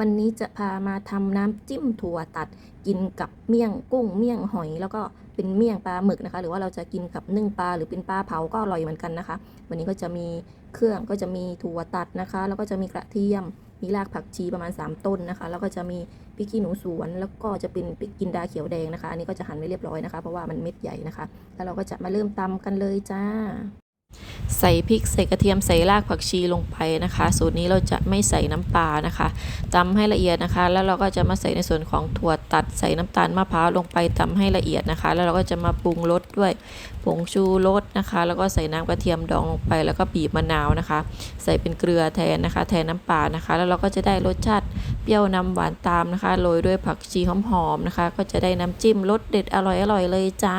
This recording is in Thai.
วันนี้จะพามาทำน้ำจิ้มถั่วตัด กินกับเมี่ยงกุ้งเมี่ยงหอย แล้วก็เป็นเมี่ยงปลาหมึกนะคะ หรือว่าเราจะกินกับนึ่งปลาหรือเป็นปลาเผาก็อร่อยเหมือนกันนะคะ วันนี้ก็จะมีเครื่องก็จะมีถั่วตัดนะคะ แล้วก็จะมีกระเทียม มีรากผักชีประมาณ 3 ต้นนะคะ แล้วก็จะมีพริกขี้หนูสวน แล้วก็จะเป็นพริกกินดาเขียวแดงนะคะ อันนี้ก็จะหั่นไว้เรียบร้อยนะคะ เพราะว่ามันเม็ดใหญ่นะคะ แล้วเราก็จะมาเริ่มตำกันเลยจ้า ใส่พริกใส่กระเทียมใส่รากผักชีลงไปนะคะ สูตรนี้เราจะไม่ใส่น้ำปลานะคะตำให้ละเอียดนะคะ แล้วเราก็จะมาใส่ในส่วนของถั่วตัดใส่น้ำตาลมะพร้าวลงไปตำให้ละเอียดนะคะ แล้วเราก็จะมาปรุงรสด้วยผงชูรสนะคะ แล้วก็ใส่น้ำกระเทียมดองลงไป แล้วก็บีบมะนาวนะคะ ใส่เป็นเกลือแทนนะคะ แทนน้ำปลานะคะ แล้วเราก็จะได้รสชาติเปรี้ยวนำหวานตามนะคะโรยด้วยผักชีหอมๆนะคะ ก็จะได้น้ำจิ้มรสเด็ดอร่อยๆเลยจ้า